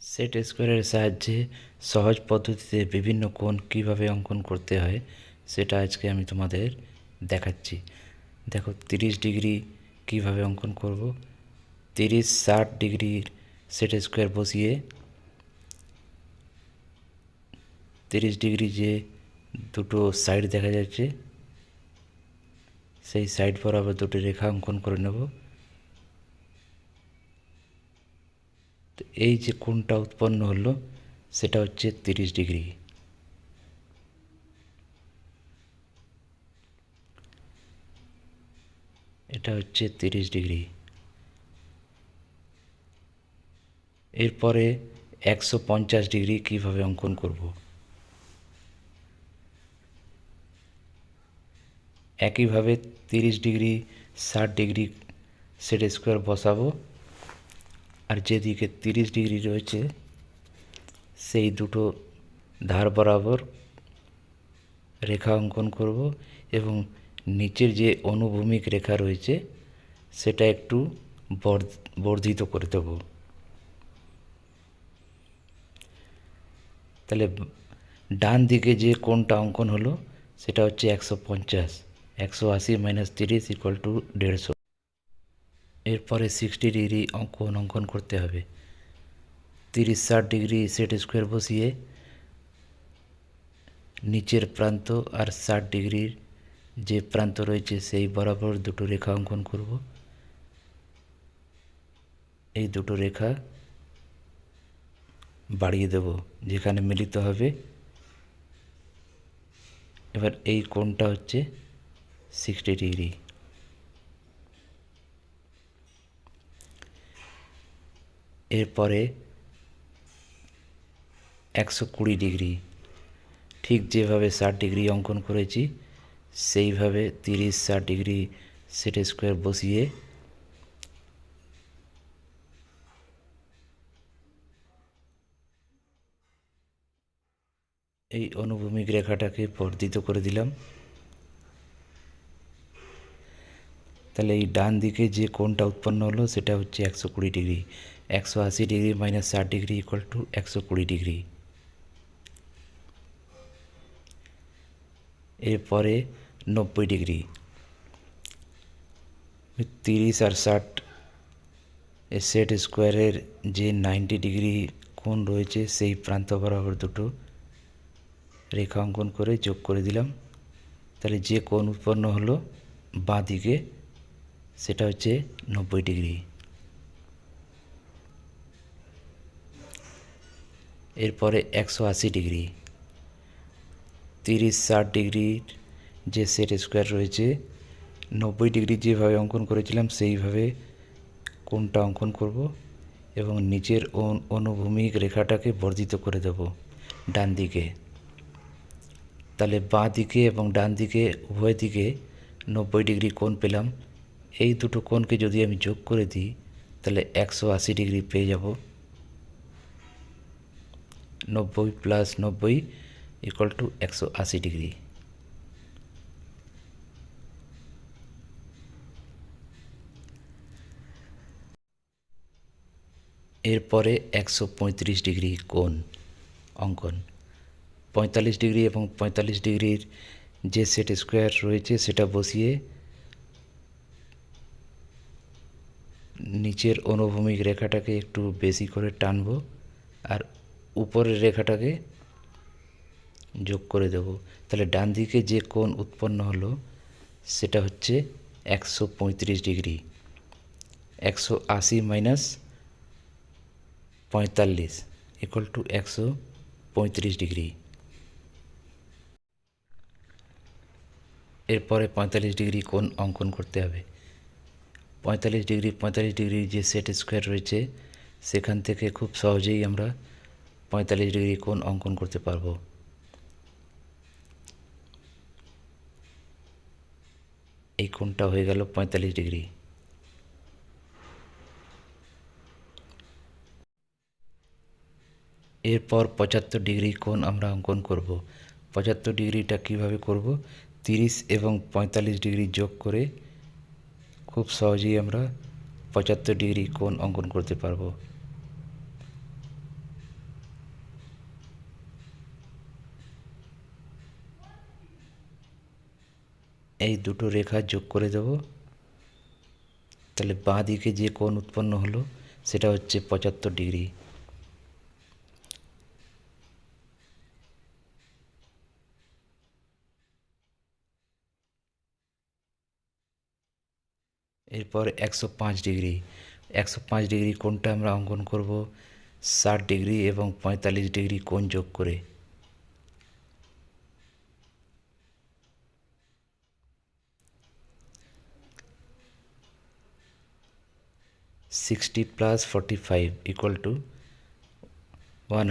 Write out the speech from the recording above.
Set স্কোয়ারের সাহায্যে সহজ পদ্ধতিতে বিভিন্ন কোণ কীভাবে অঙ্কন করতে হয়, সেটা আজকে আমি তোমাদের দেখাচ্ছি। দেখো, তিরিশ ডিগ্রি কীভাবে অঙ্কন করব? তিরিশ, ষাট ডিগ্রির সেট স্কোয়ার বসিয়ে তিরিশ ডিগ্রি যে দুটো সাইড দেখা যাচ্ছে, সেই সাইড বরাবর দুটো রেখা অঙ্কন করে নেব। তো এই যে কোণটা উৎপন্ন হলো, সেটা হচ্ছে তিরিশ ডিগ্রি। এটা হচ্ছে তিরিশ ডিগ্রি। এরপরে একশো পঞ্চাশ ডিগ্রি কীভাবে অঙ্কন করব? একইভাবে তিরিশ ডিগ্রি, ষাট ডিগ্রি সেট স্কোয়ার বসাবো। আর যেদিকে তিরিশ ডিগ্রি রয়েছে, সেই দুটো ধার বরাবর রেখা অঙ্কন করব এবং নিচের যে অনুভূমিক রেখা রয়েছে, সেটা একটু বর্ধিত করে দেব। তাহলে ডান দিকে যে কোণটা অঙ্কন হলো, সেটা হচ্ছে একশো পঞ্চাশ, একশো আশি মাইনাস তিরিশ ইকুয়াল টু দেড়শো। এরপরে সিক্সটি ডিগ্রি অঙ্কন অঙ্কন করতে হবে। তিরিশ, ষাট ডিগ্রি সেট স্কোয়ার বসিয়ে নিচের প্রান্ত আর ষাট ডিগ্রির যে প্রান্ত রয়েছে সেই বরাবর দুটো রেখা অঙ্কন করব। এই দুটো রেখা বাড়িয়ে দেব, যেখানে মিলিত হবে। এবার এই কোণটা হচ্ছে সিক্সটি ডিগ্রি এরপরে একশো কুড়ি ডিগ্রি। ঠিক যেভাবে ষাট ডিগ্রি অঙ্কন করেছি, সেইভাবে তিরিশ ষাট ডিগ্রি সেট স্কোয়ার বসিয়ে এই অনুভূমিক রেখাটাকে বর্ধিত করে দিলাম। তাহলে এই ডান দিকে যে কোণটা উৎপন্ন হলো, সেটা হচ্ছে একশো কুড়ি ডিগ্রি। একশো আশি ডিগ্রি মাইনাস ষাট ডিগ্রি ইকুয়াল টু একশো কুড়ি ডিগ্রি। এরপরে নব্বই ডিগ্রি। তিরিশ আর ষাট সেট স্কোয়ারের যে নাইনটি ডিগ্রি কোণ রয়েছে, সেই প্রান্ত বরাবর দুটো রেখা অঙ্কন করে যোগ করে দিলাম। তাহলে যে কোণ উৎপন্ন হলো বাঁ দিকে, সেটা হচ্ছে নব্বই ডিগ্রি। এরপরে একশো আশি ডিগ্রি। তিরিশ ষাট ডিগ্রির যে সেট স্কোয়ার রয়েছে, নব্বই ডিগ্রি যেভাবে অঙ্কন করেছিলাম, সেইভাবে কোনটা অঙ্কন করব এবং নিচের অনুভূমিক রেখাটাকে বর্ধিত করে দেব ডান দিকে। তাহলে বাঁ দিকে এবং ডান দিকে, উভয় দিকে নব্বই ডিগ্রি কোণ পেলাম। এই দুটো কোণকে যদি আমি যোগ করে দিই, তাহলে একশো আশি ডিগ্রি পেয়ে যাব। নব্বই প্লাস নব্বই ইকুয়াল টু একশো আশি ডিগ্রি এরপরে একশো পঁয়ত্রিশ ডিগ্রি কোণ অঙ্কন। পঁয়তাল্লিশ ডিগ্রি এবং পঁয়তাল্লিশ ডিগ্রির যে সেট স্কোয়ার রয়েছে সেটা বসিয়ে নিচের অনুভূমিক রেখাটাকে একটু বেশি করে টানবো আর উপরের রেখাটাকে যোগ করে দেব। তাহলে ডান দিকে যে কোণ উৎপন্ন হলো, সেটা হচ্ছে একশো পঁয়ত্রিশ ডিগ্রি। একশো আশি মাইনাস পঁয়তাল্লিশ ইকুয়াল টু একশো পঁয়ত্রিশ ডিগ্রি। এরপরে পঁয়তাল্লিশ ডিগ্রি কোণ অঙ্কন করতে হবে। পঁয়তাল্লিশ ডিগ্রি পঁয়তাল্লিশ ডিগ্রি যে সেট স্কোয়ার রয়েছে, সেখান থেকে খুব সহজেই আমরা পঁয়তাল্লিশ ডিগ্রি কোণ অঙ্কন করতে পারব। এই কোণটা হয়ে গেল পঁয়তাল্লিশ ডিগ্রি। এরপর পঁচাত্তর ডিগ্রি কোণ আমরা অঙ্কন করব। পঁচাত্তর ডিগ্রিটা কীভাবে করব? তিরিশ এবং পঁয়তাল্লিশ ডিগ্রি যোগ করে খুব সহজেই আমরা পঁচাত্তর ডিগ্রি কোণ অঙ্কন করতে পারব। এই দুটো রেখা যোগ করে দেব। তাহলে বাঁ দিকে যে কোণ উৎপন্ন হলো, সেটা হচ্ছে পঁচাত্তর ডিগ্রি। এরপর একশো পাঁচ ডিগ্রি। একশো পাঁচ ডিগ্রি কোণটা আমরা অঙ্কন করব ষাট ডিগ্রি এবং পঁয়তাল্লিশ ডিগ্রি কোণ যোগ করে। Sixty plus forty five equal to one